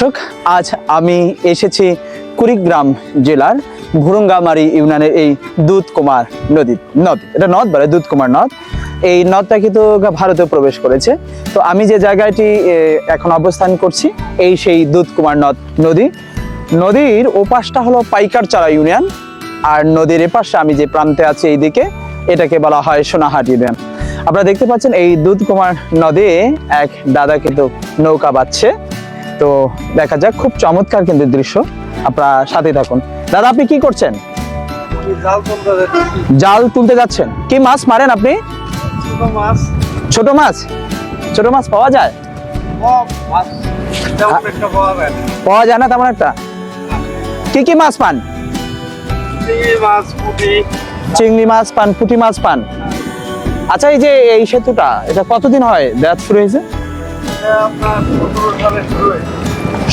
দর্শক, আজ আমি এসেছি কুড়িগ্রাম জেলার ভুরুঙ্গামারি ইউনিয়নের এই দুধকুমার নদী, নদ। এটা নদ বলে, দুধকুমার নদ। এই নদটা কিন্তু ভারতে প্রবেশ করেছে। তো আমি যে জায়গাটি এখন অবস্থান করছি, এই সেই দুধকুমার নদ নদী। নদীর ওপাশটা হলো পাইকারচারা ইউনিয়ন, আর নদীর এপাশে আমি যে প্রান্তে আছি এইদিকে, এটাকে বলা হয় সোনাহাট ইউনিয়ন। আপনারা দেখতে পাচ্ছেন, এই দুধকুমার নদে এক দাদা কিন্তু নৌকা বাচ্ছে তো দেখা যাক খুব চমৎকার কিন্তু দৃশ্য। আপনারা সাথে থাকুন। দাদা আপনি কি করছেন? জাল তুলতে যাচ্ছেন? কি মাছ মারেন আপনি? ছোট মাছ। ছোট মাছ? পাওয়া যায়? পাওয়া যায় না। তেমন একটা? কি কি মাছ পান? চিংড়ি মাছ পান পুঁটি মাছ পান? আচ্ছা এই যে এই সেতুটা এটা কতদিন হয়? দেওয়া শুরু হয়েছে?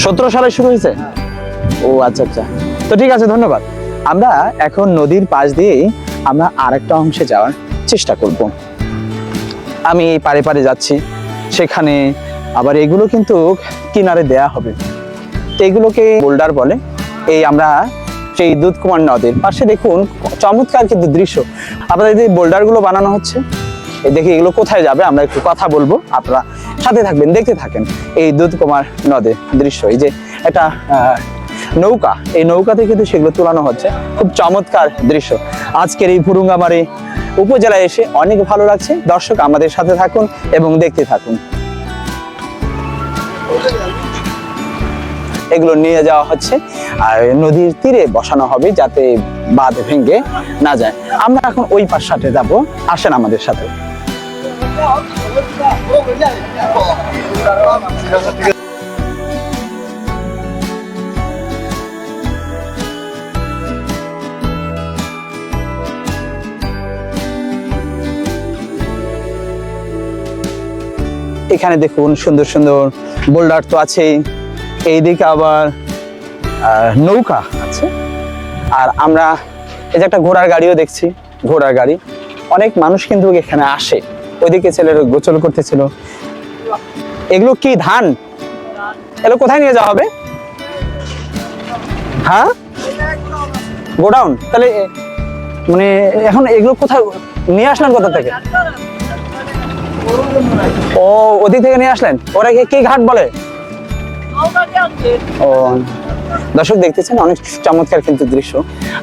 সতেরো সালে শুরু হয়েছে? ও আচ্ছা আচ্ছা। তো ঠিক আছে, ধন্যবাদ। আমরা এখন নদীর পাশ দিয়েই আমরা আরেকটা অংশে যাওয়ার চেষ্টা করব। আমি এই পারে পারে যাচ্ছি। সেখানে আবার এগুলো কিন্তু কিনারে দেয়া হবে। এগুলোকে বোল্ডার বলে। এই আমরা সেই দুধকুমার নদের পাশে দেখুন, চমৎকার কিন্তু দৃশ্য। আপনাদের বোল্ডারগুলো বানানো হচ্ছে। দেখি এগুলো কোথায় যাবে, আমরা একটু কথা বলব, আপনারা সাথে থাকবেন, দেখতে থাকেন এই দুধকুমার নদে দৃশ্য। এই যে এটা নৌকা, এই নৌকাতে কিন্তু সেগুলো তোলানো হচ্ছে। খুব চমৎকার দৃশ্য। আজকের এই ভুরুঙ্গামারি উপজেলায় এসে অনেক ভালো লাগছে। দর্শক আমাদের সাথে থাকুন এবং দেখতে থাকুন। এগুলো নিয়ে যাওয়া হচ্ছে। আর নদীর তীরে বসানো হবে যাতে বাঁধ ভেঙে না যায়। আমরা এখন ওই পাশাতে যাব। আসেন আমাদের সাথে। এখানে দেখুন সুন্দর সুন্দর বোল্ডার তো আছেই। এইদিকে আবার নৌকা আছে। আর আমরা এই যে একটা ঘোড়ার গাড়িও দেখছি, ঘোড়ার গাড়ি। অনেক মানুষ কিন্তু এখানে আসে। ওইদিকে ছেলেরা গোচল করতেছিল। এগুলো কি ধান? এগুলো কোথায় নিয়ে যাওয়া হবে? হ্যাঁ? গোডাউন? তাহলে মানে এখন এগুলো কোথায়, নিয়ে আসলেন কোথা থেকে? ও, ওদিক থেকে নিয়ে আসলেন? ওরা কি- কি ঘাট বলে? ও, দর্শক দেখতেছেন, অনেক চমৎকার কিন্তু দৃশ্য।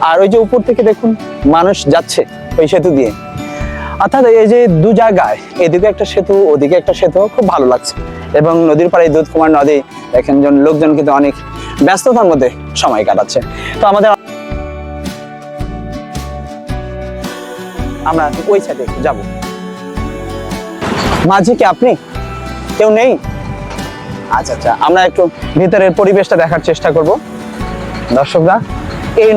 আর ওই যে উপর থেকে দেখুন, মানুষ যাচ্ছে ওই সেতু দিয়ে। অর্থাৎ এই যে দু জায়গায়, এদিকে একটা সেতু, ওদিকে একটা সেতু, খুব ভালো লাগছে। এবং নদীর পাড়ে দুধ কুমার নদী দেখেন জন লোকজন কিন্তু অনেক ব্যস্ততার মধ্যে সময় কাটাচ্ছে। তো আমাদের আমরা ওই সাইডে যাব। মাঝি কি আপনি? কেউ নেই? আচ্ছা আচ্ছা আমরা একটু ভিতরের পরিবেশটা দেখার চেষ্টা করব। দর্শকরা, এই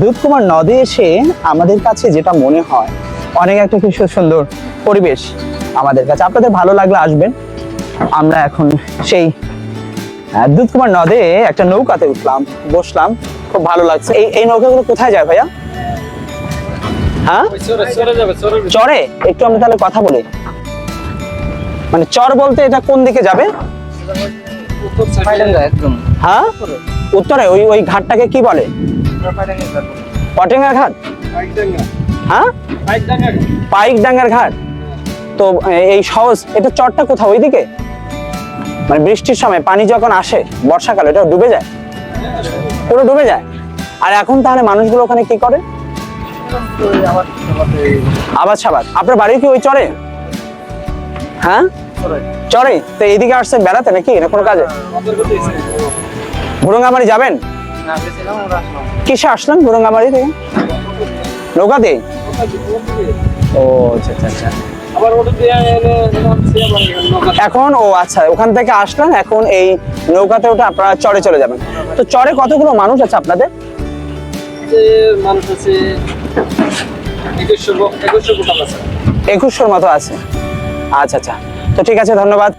দুধকুমার নদে এসে আমাদের কাছে যেটা মনে হয়, অনেক একটা কিছু সুন্দর পরিবেশ আমাদের কাছে। আপনাদের ভালো লাগলে আসবেন। আমরা এখন সেই দুধকুমার নদে একটা নৌকাতে উঠলাম, বসলাম। খুব ভালো লাগছে। এই এই নৌকাগুলো কোথায় যায় ভাইয়া? হ্যাঁ? চরে? একটু আমরা তাহলে কথা বলি। মানে চর বলতে এটা কোন দিকে যাবে? একদম। হ্যাঁ? উত্তরে ওই ওই ঘাটটাকে কি বলে? পটেঙ্গা ঘাট? হ্যাঁ? পাইক ডাঙ্গার ঘাট। তো এই সহজ এটা চরটা কোথাও ওইদিকে? মানে বৃষ্টির সময় পানি যখন আসে বর্ষাকালে এটা ডুবে যায়? পুরো ডুবে যায়? আর এখন তাহলে মানুষগুলো ওখানে কি করে? আবাদ সাবাদ। আপনার বাড়ি কি ওই চরে? হ্যাঁ? চরে তো এইদিকে আসছেন বেড়াতে নাকি? না কোনো কাজে? ভুরঙ্গামারি যাবেন? কিসে আসলেন ভুরঙ্গামারি থেকে? নৌকাতে? ও আচ্ছা আচ্ছা আচ্ছা। ওটা এখন ও আচ্ছা ওখান থেকে আসলেন এখন এই নৌকাতে ওঠে আপনারা চরে চলে যাবেন। তো চরে কতগুলো মানুষ আছে আপনাদের? মানুষ আছে। একুশশোর মতো আছে। আচ্ছা আচ্ছা। তো ঠিক আছে ধন্যবাদ।